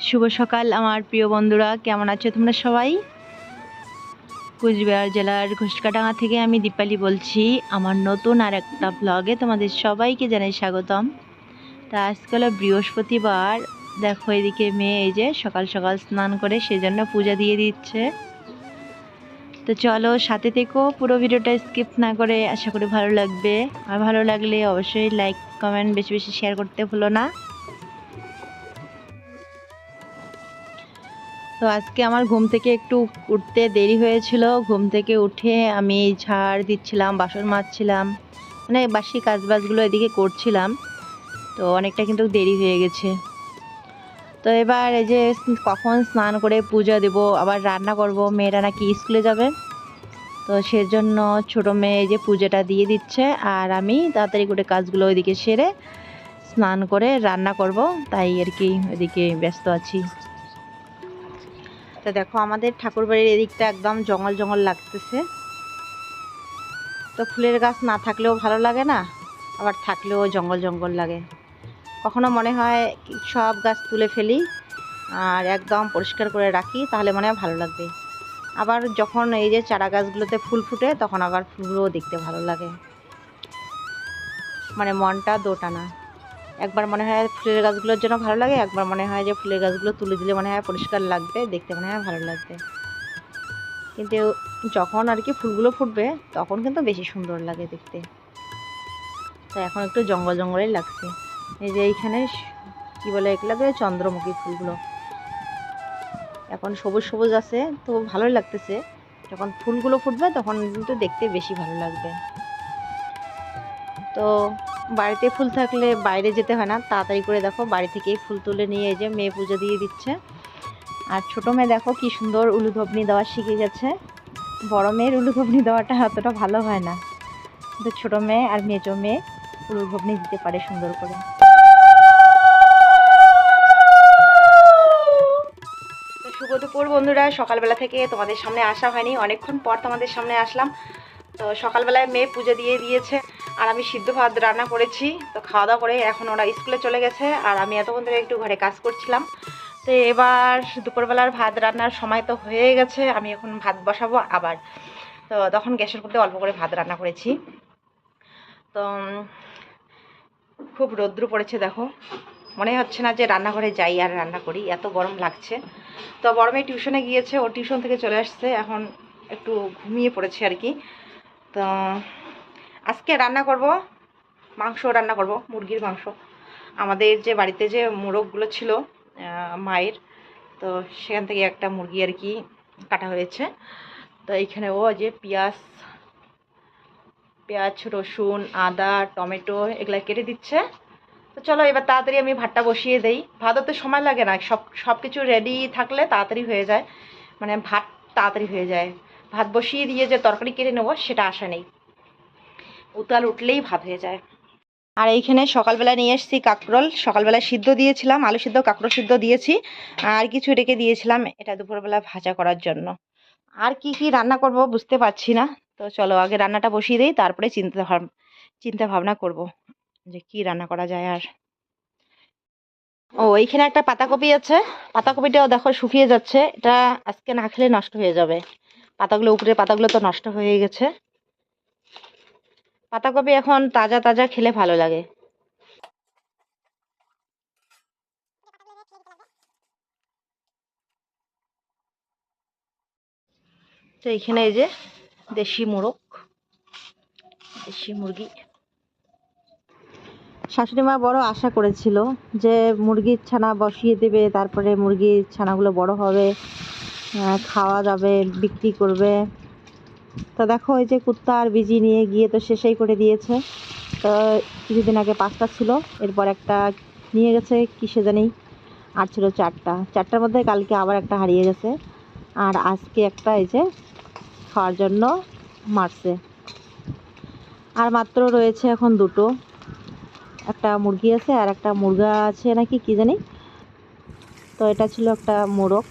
শুভ সকাল, আমার প্রিয় বন্ধুরা। কেমন আছো তোমরা সবাই? কুচবিহার জেলার ঘুষকাডাঙ্গা থেকে আমি দীপালি বলছি। আমার নতুন আর একটা ব্লগে তোমাদের সবাইকে জানাই স্বাগতম। তা আজকে হলো বৃহস্পতিবার। দেখো এদিকে মেয়ে এই যে সকাল সকাল স্নান করে সেজন্য পূজা দিয়ে দিচ্ছে। তো চলো সাথে থেকেও পুরো ভিডিওটা স্কিপ না করে আশা করি ভালো লাগবে। আর ভালো লাগলে অবশ্যই লাইক, কমেন্ট বেশি বেশি শেয়ার করতে ভুলো না। তো আজকে আমার ঘুম থেকে একটু উঠতে দেরি হয়েছিল। ঘুম থেকে উঠে আমি ঝাড় দিচ্ছিলাম, বাসন মাজছিলাম মানে বাসি কাজবাজগুলো এদিকে করছিলাম। তো অনেকটা কিন্তু দেরি হয়ে গেছে। তো এবার এই যে কখন স্নান করে পূজা দেব, আবার রান্না করব, মেয়েরা নাকি স্কুলে যাবে। তো সেজন্য ছোটো মেয়ে এই যে পূজাটা দিয়ে দিচ্ছে, আর আমি তাড়াতাড়ি করে কাজগুলো ওইদিকে সেরে স্নান করে রান্না করব, তাই আর কি ওইদিকে ব্যস্ত আছি। তো দেখো, আমাদের ঠাকুরবাড়ির এদিকটা একদম জঙ্গল জঙ্গল লাগতেছে। তো ফুলের গাছ না থাকলেও ভালো লাগে না, আবার থাকলেও জঙ্গল জঙ্গল লাগে। কখনো মনে হয় সব গাছ তুলে ফেলি আর একদম পরিষ্কার করে রাখি, তাহলে মনে হয় ভালো লাগবে। আবার যখন এই যে চারা গাছগুলোতে ফুল ফুটে, তখন আবার ফুলগুলোও দেখতে ভালো লাগে। মানে মনটা দোটানা একবার মনে হয় ফুলের গাছগুলোর জন্য ভালো লাগে, একবার মনে হয় যে ফুলের গাছগুলো তুলে দিলে মনে হয় পরিষ্কার লাগবে, দেখতে মনে হয় ভালো লাগবে। কিন্তু যখন আর কি ফুলগুলো ফুটবে, তখন কিন্তু বেশি সুন্দর লাগে দেখতে। তো এখন একটু জঙ্গল জঙ্গলেই লাগছে। এই যে এইখানে কি বলে এগুলোকে? চন্দ্রমুখী ফুলগুলো। এখন সবুজ সবুজ আছে, তো ভালোই লাগতেছে। যখন ফুলগুলো ফুটবে তখন কিন্তু দেখতে বেশি ভালো লাগবে। তো বাড়িতে ফুল থাকলে বাইরে যেতে হয় না, তাড়াতাড়ি করে দেখো, বাড়ি থেকেই ফুল তুলে নিয়ে যে মেয়ে পুজো দিয়ে দিচ্ছে। আর ছোটো মেয়ে দেখো কি সুন্দর উলুধবনি দেওয়া শিখে গেছে। বড় মেয়ের উলুধবনি দেওয়াটা অতটা ভালো হয় না। কিন্তু ছোটো মেয়ে আর মেজো মেয়ে উলুধবনি দিতে পারে সুন্দর করে। শুভ দুপুর বন্ধুরা, সকালবেলা থেকে তোমাদের সামনে আসা হয়নি, অনেকক্ষণ পর তোমাদের সামনে আসলাম। তো সকালবেলায় মেয়ে পুজো দিয়ে দিয়েছে, আর আমি সিদ্ধ ভাত রান্না করেছি। তো খাওয়া দাওয়া করে এখন ওরা স্কুলে চলে গেছে, আর আমি এতক্ষণ ধরে একটু ঘরে কাজ করছিলাম। তো এবার দুপুরবেলার ভাত রান্নার সময় তো হয়ে গেছে, আমি এখন ভাত বসাবো আবার। তো তখন গ্যাসের মধ্যে অল্প করে ভাত রান্না করেছি। তো খুব রৌদ্র পড়েছে, দেখো। মনে হচ্ছে না যে রান্নাঘরে যাই আর রান্না করি, এত গরম লাগছে। তো মেয়ে টিউশনে গিয়েছে, ও টিউশন থেকে চলে আসছে, এখন একটু ঘুমিয়ে পড়েছে আর কি। তো আজকে রান্না করব, মাংস রান্না করব, মুরগির মাংস। আমাদের যে বাড়িতে যে মোরগগুলো ছিল মায়ের, তো সেখান থেকে একটা মুরগি আর কি কাটা হয়েছে। তো এইখানে ও যে পেঁয়াজ পেঁয়াজ, রসুন, আদা, টমেটো এগুলা কেটে দিচ্ছে। তো চলো এবার তাড়াতাড়ি আমি ভাতটা বসিয়ে দেই। ভাত হতে সময় লাগে না, সব সব কিছু রেডি থাকলে তাড়াতাড়ি হয়ে যায়। মানে ভাত তাড়াতাড়ি হয়ে যায়। ভাত বসিয়ে দিয়ে যে তরকারি কেটে নেব, সেটা আশা নেই। উতাল উঠলেই ভাত হয়ে যায়। আর এইখানে সকালবেলা নিয়ে এসেছি কাঁকরোল। সকালবেলা সিদ্ধ দিয়েছিলাম, আলু সিদ্ধ, কাঁকরোল সিদ্ধ দিয়েছি। আর কিছু রেখে দিয়েছিলাম, এটা দুপুরবেলা ভাজা করার জন্য। আর কি কি রান্না করব বুঝতে পারছি না। তো চলো আগে রান্নাটা বসিয়ে দিই, তারপরে চিন্তা চিন্তা ভাবনা করব যে কি রান্না করা যায় আর। ও, এইখানে একটা পাতাকপি আছে, পাতাকপিটাও দেখো শুকিয়ে যাচ্ছে, এটা আজকে না খেলে নষ্ট হয়ে যাবে। পাতাগুলো উপরে পাতাগুলো তো নষ্ট হয়ে গেছে। পাতাকপি এখন তাজা তাজা খেলে ভালো লাগে। তো এখানে এই যে দেশি মোরগ, দেশি মুরগি। শাশুড়ি মা বড় আশা করেছিল যে মুরগির ছানা বসিয়ে দেবে, তারপরে মুরগির ছানাগুলো বড় হবে খাওয়া যাবে, বিক্রি করবে। তো দেখো এই যে কুত্তা আর বিজি নিয়ে গিয়ে তো শেষেই করে দিয়েছে। তো কিছুদিন আগে পাঁচটা ছিল, এরপর একটা নিয়ে গেছে, কিসে জানি, আর ছিল চারটা। চারটার মধ্যে কালকে আবার একটা হারিয়ে গেছে। আর আজকে একটা এই যে খাওয়ার জন্য মারছে। আর মাত্র রয়েছে এখন দুটো। একটা মুরগি আছে আর একটা মুরগা আছে নাকি কি জানি? তো এটা ছিল একটা মোরগ।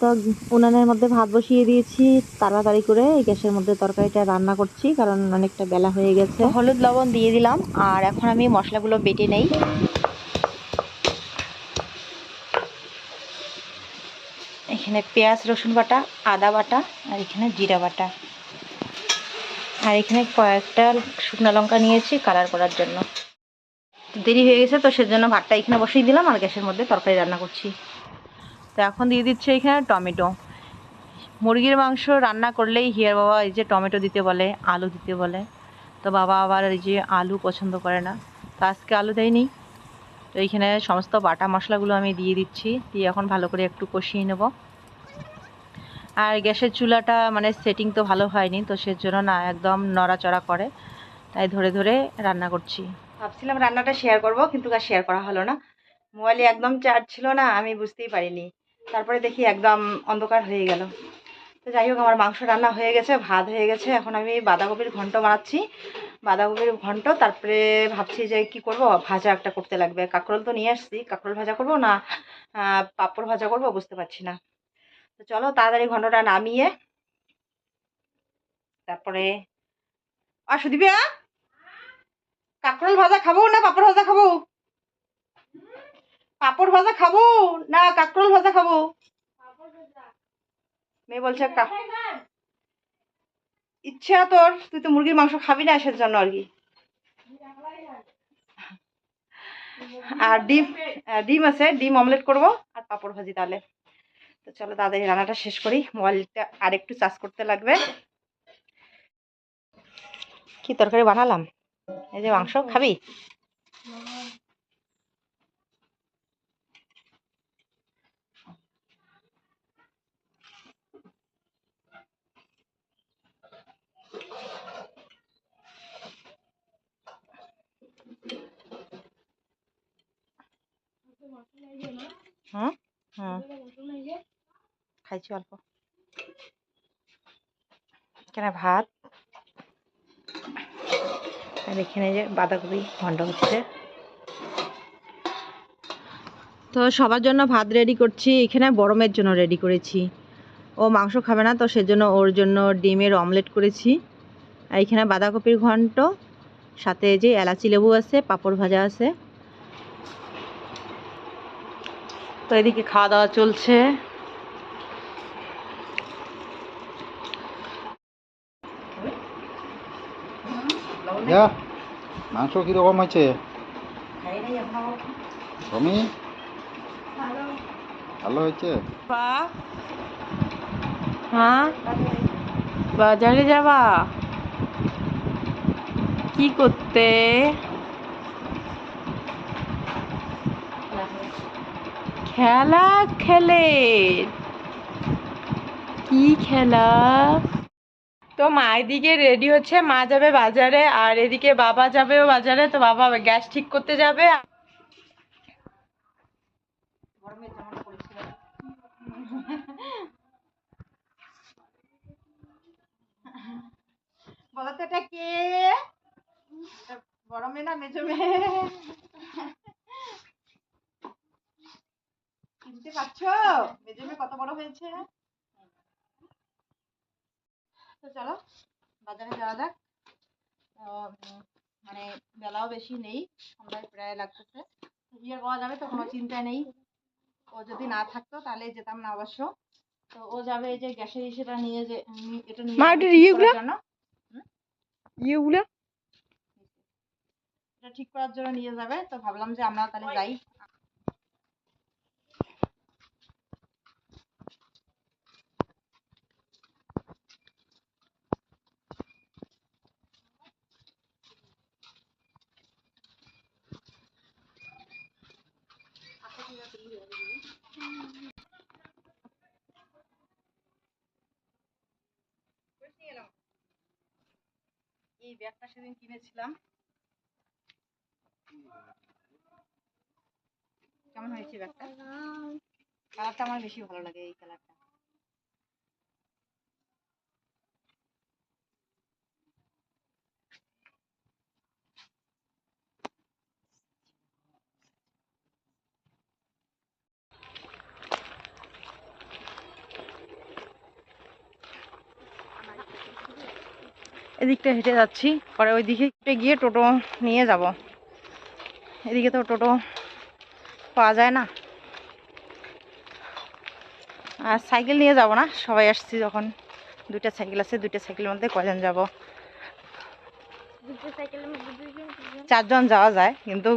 তো উনানের মধ্যে ভাত বসিয়ে দিয়েছি তাড়াতাড়ি করে। গ্যাসের মধ্যে তরকারিটা রান্না করছি কারণ অনেকটা বেলা হয়ে গেছে। হলুদ লবণ দিয়ে দিলাম আর এখন আমি মশলাগুলো বেটে নেই। এখানে পেঁয়াজ, রসুন বাটা, আদা বাটা আর এখানে জিরা বাটা। আর এখানে কয়েকটা শুকনো লঙ্কা নিয়েছি কালার করার জন্য। দেরি হয়ে গেছে তো সেজন্য ভাতটা এখানে বসিয়ে দিলাম আর গ্যাসের মধ্যে তরকারি রান্না করছি। তো এখন দিয়ে দিচ্ছে এখানে টমেটো। মুরগির মাংস রান্না করলেই হিয়ার বাবা এই যে টমেটো দিতে বলে, আলু দিতে বলে। তো বাবা আবার এই যে আলু পছন্দ করে না। তো আজকে আলু দেয়নি। তো এইখানে সমস্ত বাটা মশলাগুলো আমি দিয়ে দিচ্ছি। দিয়ে এখন ভালো করে একটু কষিয়ে নেব। আর গ্যাসের চুলাটা মানে সেটিং তো ভালো হয়নি, তো সেজন্য না একদম নড়াচড়া করে, তাই ধরে ধরে রান্না করছি। ভাবছিলাম রান্নাটা শেয়ার করব, কিন্তু আর শেয়ার করা হলো না। মোবাইলে একদম চার্জ ছিল না, আমি বুঝতেই পারিনি। তারপরে দেখি একদম অন্ধকার হয়ে গেল। তো যাই হোক, আমার মাংস রান্না হয়ে গেছে, ভাত হয়ে গেছে। এখন আমি বাঁধাকপির ঘন্ট বানাচ্ছি। বাঁধাকপির ঘন্ট, তারপরে ভাবছি যে কি করব? ভাজা একটা করতে লাগবে। কাঁকরোল তো নিয়ে আসছি। কাঁকরোল ভাজা করব না পাঁপড় ভাজা করব বুঝতে পারছি না। তো চলো তাড়াতাড়ি ঘন্টটা নামিয়ে তারপরে আর সুদীপা কাঁকরোল ভাজা খাব না পাপড় ভাজা খাব? পাপড় ভাজা খাব না কাঁকরোল ভাজা খাব? মেয়ে বলছে ইচ্ছা তোর, তুই তো মুরগির মাংস খাবি না এসের জন্য আর কি। আর ডিম ডিম আছে, ডিম অমলেট করব আর পাপড় ভাজি তাহলে। তো চলো তাড়াতাড়ি রান্নাটা শেষ করি। মোবাইলটা আর একটু চার্জ করতে লাগবে। কি তরকারি বানালাম? এই যে মাংস খাবি? হুম হুম। খাইছি অল্প। এখানে ভাত। আর এখানে যে বাঁধাকপি ঘন্ট হচ্ছে। তো সবার জন্য ভাত রেডি করছি। এখানে বরমের জন্য রেডি করেছি। ও মাংস খাবে না, তো সেজন্য ওর জন্য ডিমের অমলেট করেছি। আর এখানে বাঁধাকপির ঘন্ট, সাথে যে এলাচি লেবু আছে, পাঁপড় ভাজা আছে। তো এদিকে খাওয়া দাওয়া চলছে। ইয়া মাংস কীরকম হয়েছে রমি ভালো হয়েছে হ্যাঁ বাজারে যাবা কি করতে খেলা খেলে কি খেলা তো মা, এদিকে রেডি হচ্ছে, মা যাবে বাজারে, আর এদিকে বাবা যাবেও বাজারে, তো বাবা গ্যাস ঠিক করতে যাবে। এটা কে? বড় মেয়ে না মেয়ে? চিনতে পারছ? কত বড় হয়েছে? তো চলো বাজারে যাওয়া যাক। মানে বেলাও বেশি নেই সন্ধ্যায় প্রায় লাগতেছে। বিয়ের পাওয়া যাবে তো কোনো চিন্তা নেই। ও যদি না থাকতো তাহলে যেতাম না অবশ্য। তো ও যাবে এই যে গ্যাসের ইসেটা নিয়ে যে এটা নিয়ে মা, যাবে এটা ঠিক ইয়েগুলা? জন্য। এটা ঠিক করার জন্য নিয়ে যাবে। তো ভাবলাম যে আমরা তাহলে যাই। এই ব্যাগটা সেদিন কিনেছিলাম। কেমন হয়েছে ব্যাগটা? কালারটা আমার বেশি ভালো লাগে এই কালারটা। এদিকটা হেঁটে যাচ্ছি। পরে ওই দিকে গিয়ে টোটো নিয়ে যাব। এদিকে তো টোটো পাওয়া যায় না। আর সাইকেল নিয়ে যাব না সবাই আসছি যখন। দুইটা সাইকেল আছে দুইটা সাইকেলের মধ্যে কজন যাব? চারজন যাওয়া যায় কিন্তু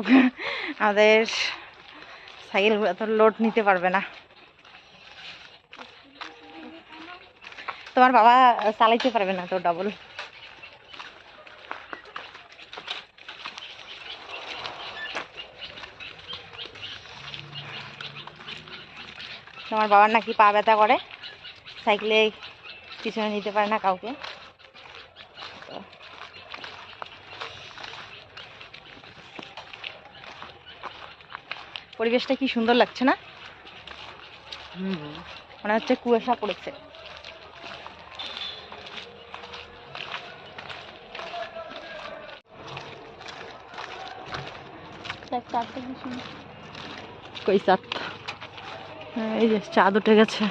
আমাদের সাইকেলগুলো তো লোড নিতে পারবে না। তোমার বাবা চালাইতে পারবে না তো ডাবল তোমার বাবার নাকি পা ব্যথা করে। সাইকেলে পিছনে নিতে পারে না কাউকে। পরিবেশটা কি সুন্দর লাগছে না? মনে হচ্ছে কুয়াশা পড়েছে। কই হ্যাঁ, এই যে চাঁদ উঠে গেছে।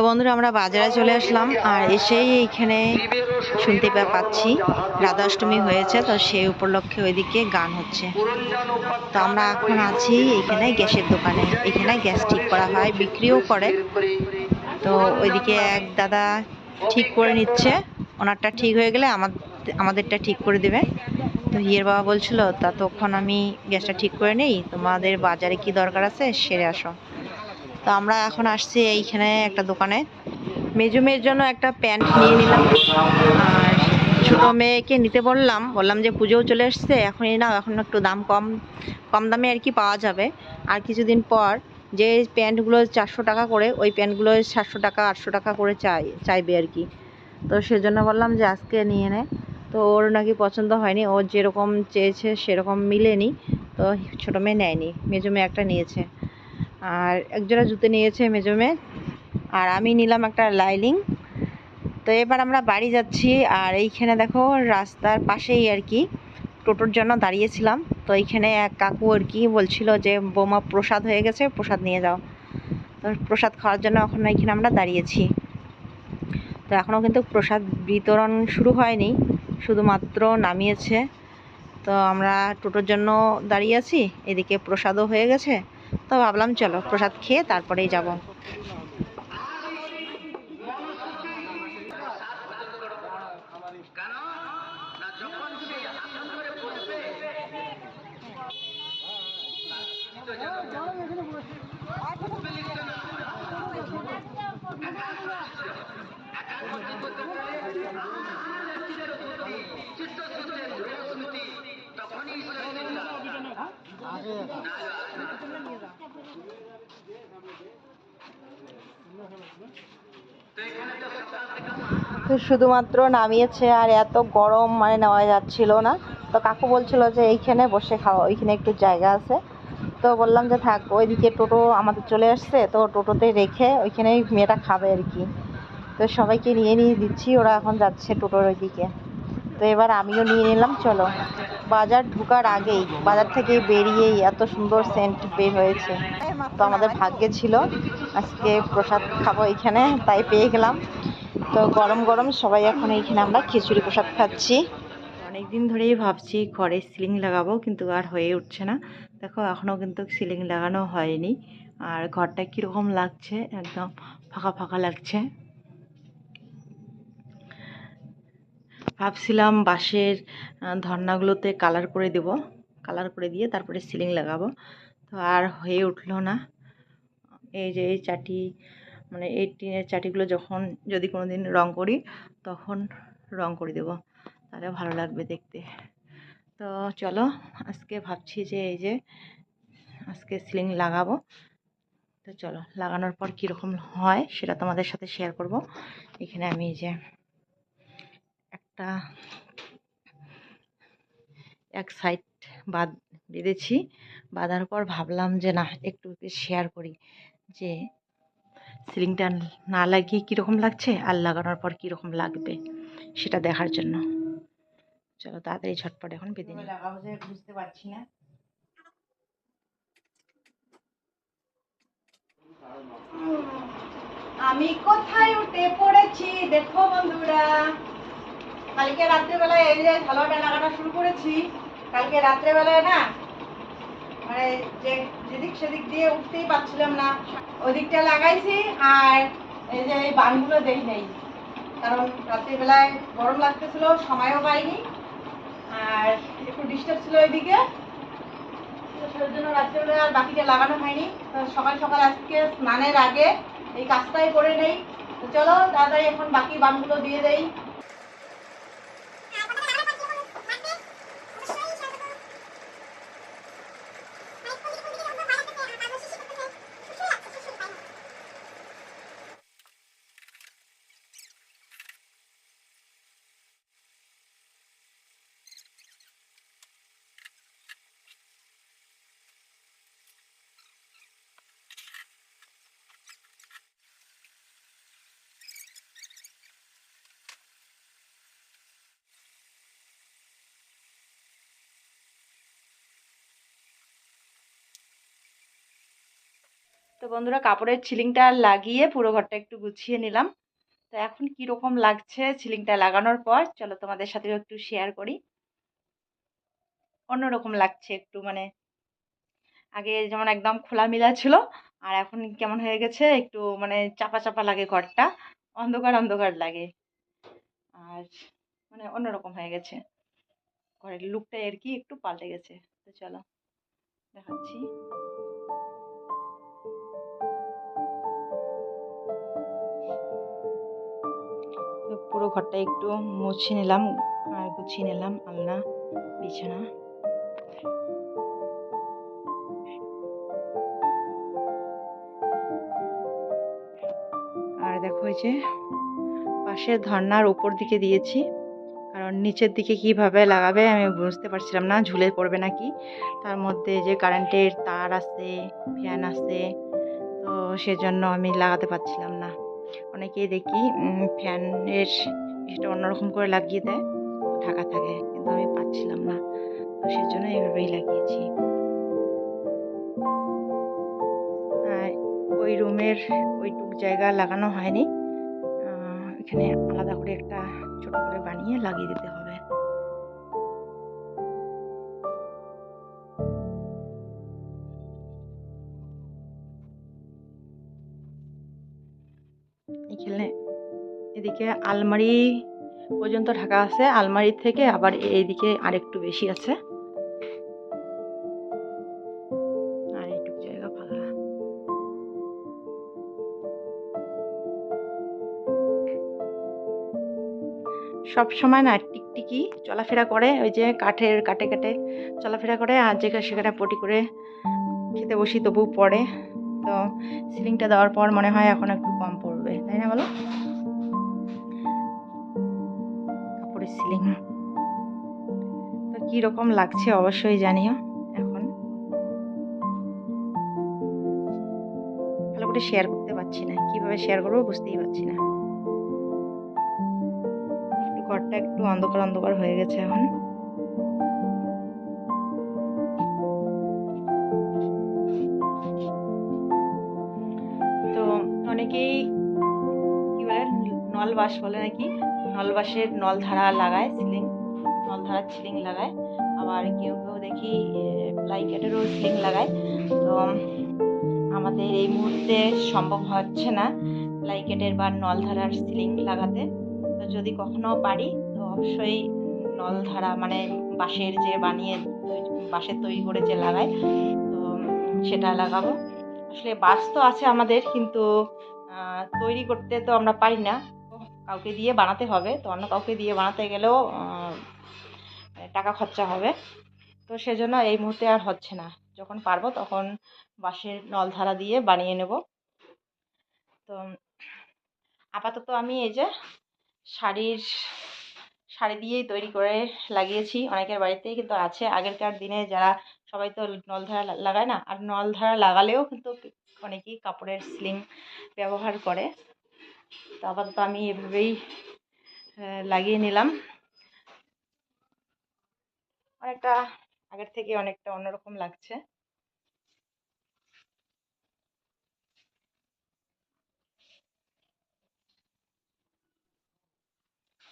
তো বন্ধুরা, আমরা বাজারে চলে আসলাম আর এসেই এইখানে শুনতে পাচ্ছি। রাধা অষ্টমী হয়েছে, তো সেই উপলক্ষে ওইদিকে গান হচ্ছে। তো আমরা এখন আছি এখানে গ্যাসের দোকানে। এখানে গ্যাস ঠিক করা হয়, বিক্রিও করে। তো ওইদিকে এক দাদা ঠিক করে নিচ্ছে। ওনারটা ঠিক হয়ে গেলে আমার আমাদেরটা ঠিক করে দেবে। তো হিয়ের বাবা বলছিল, তা তখন আমি গ্যাসটা ঠিক করে নেই। তোমাদের বাজারে কি দরকার আছে? সেরে আসো। তো আমরা এখন আসছি এইখানে একটা দোকানে। মেজু মেয়ের জন্য একটা প্যান্ট নিয়ে নিলাম। আর ছোটো মেয়েকে নিতে বললাম। বললাম যে পুজোও চলে এসছে। এখনই নাও এখন একটু দাম কম কম দামে আর কি পাওয়া যাবে। আর কিছুদিন পর যে প্যান্টগুলো চারশো টাকা করে, ওই প্যান্টগুলো সাতশো টাকা, আটশো টাকা করে চাই, চাইবে আর কি। তো সেজন্য বললাম যে আজকে নিয়ে নে। তো ওর নাকি পছন্দ হয়নি। ও যেরকম চেয়েছে সেরকম মিলেনি। তো ছোটো মেয়ে নেয়নি। মেজো মেয়ে একটা নিয়েছে। আর একজোড়া জুতো নিয়েছে মেজো আর আমি নিলাম একটা লাইলিং। তো এবার আমরা বাড়ি যাচ্ছি, আর এইখানে দেখো রাস্তার পাশেই আর কি টোটোর জন্য দাঁড়িয়েছিলাম। তো এইখানে এক কাকু আর কি বলছিল যে, বোমা প্রসাদ হয়ে গেছে, প্রসাদ নিয়ে যাও। তো প্রসাদ খাওয়ার জন্য এখন এইখানে আমরা দাঁড়িয়েছি। তো এখনও কিন্তু প্রসাদ বিতরণ শুরু হয়নি, শুধুমাত্র নামিয়েছে। তো আমরা টোটোর জন্য দাঁড়িয়ে আছি, এদিকে প্রসাদও হয়ে গেছে। তো ভাবলাম চলো প্রসাদ খেয়ে তারপরেই যাব। তো শুধুমাত্র নামিয়েছে আর এত গরম মানে নেওয়া যাচ্ছিল না। তো কাকু বলছিল যে এইখানে বসে খাওয়া ওইখানে একটু জায়গা আছে। তো বললাম যে থাক, ওইদিকে টোটো আমাদের চলে আসছে, তো টোটোতে রেখে ওইখানেই মেয়েটা খাবে আর কি। তো সবাইকে নিয়ে নিয়ে দিচ্ছি, ওরা এখন যাচ্ছে টোটোর ওইদিকে। তো এবার আমিও নিয়ে নিলাম, চলো। বাজার ঢোকার আগেই, বাজার থেকে বেরিয়েই এত সুন্দর সেন্ট বের হয়েছে। তো আমাদের ভাগ্যে ছিল, আজকে প্রসাদ খাব এখানে, তাই পেয়ে গেলাম। তো গরম গরম সবাই এখন এইখানে আমরা খিচুড়ি প্রসাদ খাচ্ছি। অনেক দিন ধরেই ভাবছি ঘরে সিলিং লাগাবো, কিন্তু আর হয়ে উঠছে না। দেখো, এখনও কিন্তু সিলিং লাগানো হয়নি। আর ঘরটা কীরকম লাগছে? একদম ফাঁকা ফাঁকা লাগছে। ভাবছিলাম বাঁশের ধর্নাগুলোতে কালার করে দেব। কালার করে দিয়ে তারপরে সিলিং লাগাবো। তো আর হয়ে উঠল না। এই যে এই চাটি মানে এই টিনের চাটিগুলো যখন যদি কোনো দিন রং করি, তখন রং করে দেব। তাহলে ভালো লাগবে দেখতে। তো চলো, আজকে ভাবছি যে এই যে আজকে সিলিং লাগাবো। তো চলো, লাগানোর পর কীরকম হয় সেটা তোমাদের সাথে শেয়ার করব। এখানে আমি এই যে একটা এক সাইড বাদ বেঁধেছি। বাঁধার পর ভাবলাম যে, না, একটু শেয়ার করি যে সিলিংটা না লাগিয়ে কীরকম লাগছে আর লাগানোর পর কীরকম লাগবে সেটা দেখার জন্য। চলো তাড়াতাড়ি ঝটপট এখন বেঁধে নিই। বুঝতে পারছি না। আমি কোথায় উঠে পড়েছি? দেখো বন্ধুরা। কালকে রাত্রেবেলায় এই যে ঝালটা লাগানো শুরু করেছি, কালকে রাত্রেবেলায় না মানে যে যেদিক সেদিক দিয়ে উঠতেই পারছিলাম না, ওদিকটা লাগাইছি আর এই যে এই বানগুলো দেই নেই। কারণ রাত্রিবেলায় গরম লাগতেছিল, সময়ও পাইনি, আর একটু ডিস্টার্ব ছিল ওইদিকে। সেই জন্য রাত্রিবেলায় আর বাকিটা লাগানো হয়নি। সকাল সকাল আজকে স্নানের আগে এই কাজটাই করে নেই। তো চলো তাড়াতাড়ি এখন বাকি বানগুলো দিয়ে দেই। তো বন্ধুরা কাপড়ের ছিলিংটা লাগিয়ে পুরো ঘরটা একটু গুছিয়ে নিলাম। তো এখন কি রকম লাগছে ছিলিংটা লাগানোর পর? চলো তোমাদের সাথেও একটু শেয়ার করি। অন্যরকম লাগছে একটু মানে আগে যেমন একদম খোলামেলা ছিল, আর এখন কেমন হয়ে গেছে? একটু মানে চাপা চাপা লাগে ঘরটা, অন্ধকার অন্ধকার লাগে। আর মানে অন্যরকম হয়ে গেছে। ঘরের লুকটাই আর কি একটু পাল্টে গেছে। তো চলো দেখাচ্ছি। পুরো ঘরটা একটু মুছে নিলাম আর গুছিয়ে নিলাম আলনা, বিছানা। আর দেখো এই যে পাশের ধর্নার উপর দিকে দিয়েছি, কারণ নিচের দিকে কীভাবে লাগাবে আমি বুঝতে পারছিলাম না, ঝুলে পড়বে নাকি। তার মধ্যে যে কারেন্টের তার আছে ফ্যান আছে, তো সেজন্য আমি লাগাতে পারছিলাম না। অনেকেই দেখি ফ্যানের এটা অন্যরকম করে লাগিয়ে দেয়, ঢাকা থাকে, কিন্তু আমি পাচ্ছিলাম না। তো সেজন্য এইভাবেই লাগিয়েছি। ওই রুমের ওইটুক জায়গা লাগানো হয়নি। এখানে আলাদা করে একটা ছোট করে বানিয়ে লাগিয়ে দিতে হবে। এদিকে আলমারি পর্যন্ত ঢাকা আছে। আলমারি থেকে আবার এইদিকে আরেকটু বেশি আছে। আর জায়গা সব সময় না টিকটিকি চলাফেরা করে, ওই যে কাঠের কাটে কাটে চলাফেরা করে, আর যেখানে সেখানে পটি করে খেতে বসি তবু পড়ে। তো সিলিংটা দেওয়ার পর মনে হয় এখন একটু কম পড়বে, তাই না বলো? কীরকম লাগছে অবশ্যই জানিও, এখন। ভালো করে শেয়ার করতে পারছি না, কীভাবে শেয়ার করব বুঝতেই পারছি না। একটু ঘরটা একটু অন্ধকার অন্ধকার হয়ে গেছে এখন। তো অনেকেই কি বলে নলবাস বলে নাকি? নলবাসের নলধারা লাগায়, সিলিং, নল নলধারার সিলিং লাগায়। আবার কেউ কেউ দেখি ব্লাইকেটেরও সিলিং লাগায়। তো, আমাদের এই মুহূর্তে সম্ভব হচ্ছে না ব্লাইকেটের বা নলধারার সিলিং লাগাতে। তো যদি কখনো পারি, তো অবশ্যই নলধারা মানে বাঁশের যে বানিয়ে বাঁশের তৈরি করে যে লাগায়, তো সেটা লাগাবো। আসলে বাস তো আছে আমাদের, কিন্তু তৈরি করতে তো আমরা পারি না। কাউকে দিয়ে বানাতে হবে, তো অন্য কাউকে দিয়ে বানাতে গেলেও টাকা খরচা হবে। তো সেজন্য এই মুহূর্তে আর হচ্ছে না। যখন পারব তখন বাঁশের নলধারা দিয়ে বানিয়ে নেব। তো আপাতত আমি এই যে শাড়ির শাড়ি দিয়েই তৈরি করে লাগিয়েছি। অনেকের বাড়িতেই কিন্তু আছে। আগেরকার দিনে যারা সবাই তো নলধারা লাগায় না, আর নলধারা লাগালেও কিন্তু অনেকেই কাপড়ের স্লিং ব্যবহার করে। তো আপাতত আমি এভাবেই লাগিয়ে নিলাম। অনেকটা আগের থেকে অনেকটা অন্যরকম লাগছে।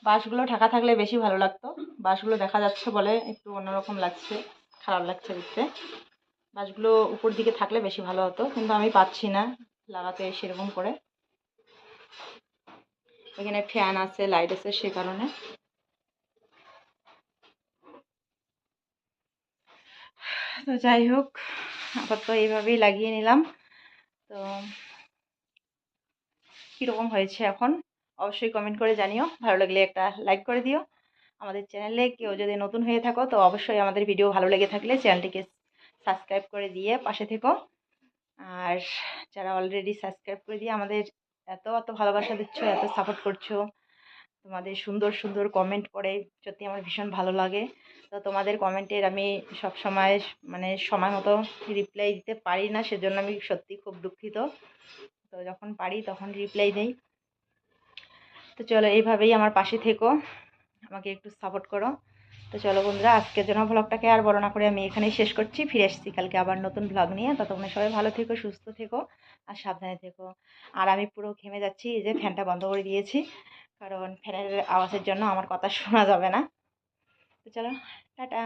বাঁশগুলো ঢাকা থাকলে বেশি ভালো লাগতো। বাঁশগুলো দেখা যাচ্ছে বলে একটু অন্যরকম লাগছে, খারাপ লাগছে দেখতে। বাঁশগুলো উপর দিকে থাকলে বেশি ভালো হতো, কিন্তু আমি পাচ্ছি না লাগাতে সেরকম করে। এখানে ফ্যান আছে, লাইট আছে সে কারণে। তো যাই হোক, আপাতত এইভাবেই লাগিয়ে নিলাম। তো কীরকম হয়েছে এখন? অবশ্যই কমেন্ট করে জানিও। ভালো লাগলে একটা লাইক করে দিও। আমাদের চ্যানেলে কেউ যদি নতুন হয়ে থাকো, তো অবশ্যই আমাদের ভিডিও ভালো লেগে থাকলে চ্যানেলটিকে সাবস্ক্রাইব করে দিয়ে পাশে থেকো। আর যারা অলরেডি সাবস্ক্রাইব করে দিয়ে আমাদের এত এত ভালোবাসা দিচ্ছ, এত সাপোর্ট করছ তোমাদের সুন্দর সুন্দর কমেন্ট করে সত্যি আমার ভীষণ ভালো লাগে। তো তোমাদের কমেন্টের আমি সব সময় মানে সময় মতো রিপ্লাই দিতে পারি না, সেজন্য আমি সত্যি খুব দুঃখিত। তো যখন পারি তখন রিপ্লাই দিই। তো চলো এইভাবেই আমার পাশে থেকো। আমাকে একটু সাপোর্ট করো। তো চলো বন্ধুরা, আজকের জন্য ব্লগটাকে আর বড় না করে আমি এখানেই শেষ করছি। ফিরে আসছি কালকে আবার নতুন ব্লগ নিয়ে। ততক্ষণে সবাই ভালো থেকো, সুস্থ থেকো আর সাবধানে থেকো। আর আমি পুরো ঘেমে যাচ্ছি, এই যে ফ্যানটা বন্ধ করে দিয়েছি। কারণ ফ্যানের আওয়াজের জন্য আমার কথা শোনা যাবে না। তো চলো টাটা।